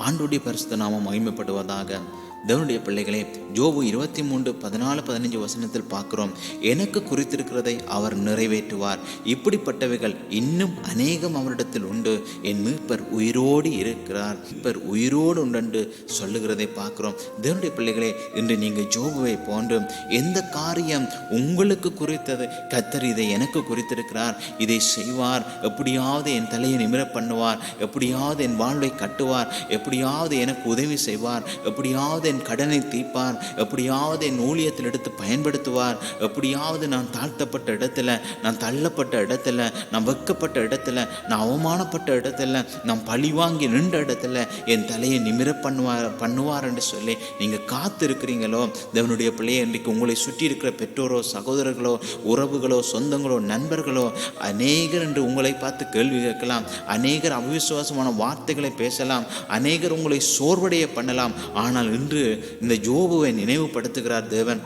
ஆண்டுடைய பரிசுத்த நாமம் மகிமைப்படுவதாக தேவனுடைய பிள்ளைகளே ஜோபு இருபத்தி மூன்று பதினாலு பதினஞ்சு வசனத்தில் பார்க்கிறோம். எனக்கு குறித்திருக்கிறதை அவர் நிறைவேற்றுவார். இப்படிப்பட்டவைகள் இன்னும் அநேகம் அவரிடத்தில் உண்டு. என் மீட்பர் உயிரோடு இருக்கிறார். மீட்பர் உயிரோடு உண்டு சொல்லுகிறதை பார்க்கிறோம். தேவனுடைய பிள்ளைகளே இன்று நீங்கள் ஜோபுவை போன்று எந்த காரியம் உங்களுக்கு குறித்தது? கத்தர் இதை எனக்கு குறித்திருக்கிறார். இதை செய்வார். எப்படியாவது என் தலையை நிமிர பண்ணுவார். எப்படியாவது என் வாழ்வை கட்டுவார். எப்படியாவது எனக்கு உதவி செய்வார். எப்படியாவது என் கடனை தீர்ப்பார் எப்படியாவது என் ஊழியத்தில் எடுத்து பயன்படுத்துவார். எப்படியாவது நான் தாழ்த்தப்பட்ட இடத்துல நான் தள்ளப்பட்ட இடத்துல நான் வெக்கப்பட்ட இடத்துல நான் அவமானப்பட்ட இடத்துல நான் பழிவாங்கி நின்ற இடத்துல என் தலையை நிமிர பண்ணுவார் பண்ணுவார் என்று சொல்லி நீங்கள் காத்து இருக்கிறீங்களோ தேவனுடைய பிள்ளையை இன்றைக்கு உங்களை சுற்றி இருக்கிற பெற்றோரோ சகோதரர்களோ உறவுகளோ சொந்தங்களோ நண்பர்களோ அநேகர் என்று உங்களை பார்த்து கேள்வி கேட்கலாம். அநேகர் அவிசுவாசமான வார்த்தைகளை பேசலாம். அநேகர் உங்களை சோர்வடைய பண்ணலாம். ஆனால் இன்று இந்த ஜோபுவை நினைவுபடுத்துகிறார் தேவன்.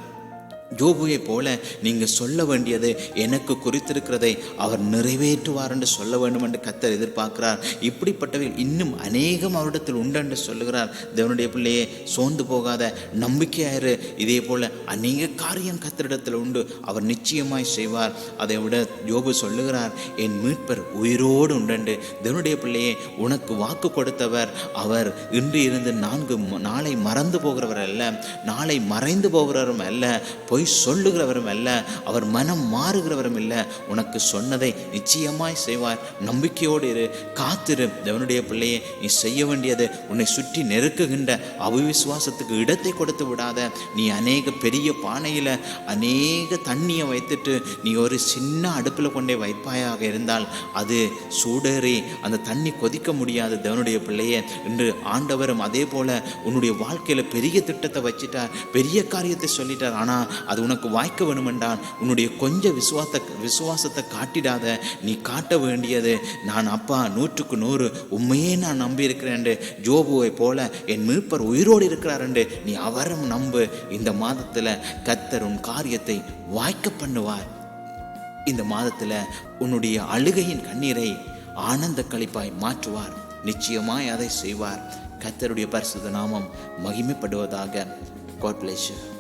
ஜோபுவை போல நீங்கள் சொல்ல வேண்டியது எனக்கு குறித்திருக்கிறதை அவர் நிறைவேற்றுவார் என்று சொல்ல வேண்டும் என்று கத்தர் எதிர்பார்க்கிறார். இப்படிப்பட்டவர்கள் இன்னும் அநேகம் அவரிடத்தில் உண்டு என்று சொல்லுகிறார். தேவனுடைய பிள்ளையே சோர்ந்து போகாத நம்பிக்கையாயிரு. இதே போல அநேக காரியம் கத்தரிடத்தில் உண்டு. அவர் நிச்சயமாய் செய்வார். அதை விட ஜோபு சொல்லுகிறார் என் மீட்பர் உயிரோடு உண்டு தேவனுடைய பிள்ளையே உனக்கு வாக்கு கொடுத்தவர். அவர் இன்று இருந்து நான்கு நாளை மறந்து போகிறவர் அல்ல. நாளை மறைந்து போகிறவரும் அல்ல. பொய் சொல்லுகிறவரும் அல்ல அவர் மனம் மாறுகிறவரும் இல்லை. உனக்கு சொன்னதை நிச்சயமாய் செய்வார். நம்பிக்கையோடு இரு காத்திரு. தேவனுடைய பிள்ளையே நீ செய்ய வேண்டியது உன்னை சுற்றி நெருக்குகின்ற அவிசுவாசத்துக்கு இடத்தை கொடுத்து விடாத. நீ அநேக பெரிய பானையில் அநேக தண்ணியை வைத்துட்டு நீ ஒரு சின்ன அடுப்பில் கொண்டே வைப்பாயாக இருந்தால் அது சூடேறி அந்த தண்ணி கொதிக்க முடியாது. தேவனுடைய பிள்ளையே என்று ஆண்டவரும் அதே போல உன்னுடைய வாழ்க்கையில் பெரிய திட்டத்தை வச்சிட்டார் பெரிய காரியத்தை சொல்லிட்டார். ஆனால் அது உனக்கு வாய்க்க வேணுமென்றால் உன்னுடைய கொஞ்சம் விசுவாத்த விசுவாசத்தை காட்டிடாத நீ காட்ட வேண்டியது நான் அப்பா நூற்றுக்கு நூறு உண்மையே நான் நம்பி இருக்கிறேன் ஜோபுவை போல என் மீட்பர் உயிரோடு இருக்கிறார் என்று நீ அவரும் நம்பு. இந்த மாதத்தில் கத்தர் உன் காரியத்தை வாய்க்க பண்ணுவார். இந்த மாதத்தில் உன்னுடைய அழுகையின் கண்ணீரை ஆனந்த கழிப்பாய் மாற்றுவார். நிச்சயமாய் அதை செய்வார். கத்தருடைய பரிசுத்த நாமம் மகிமைப்படுவதாக. God pleasure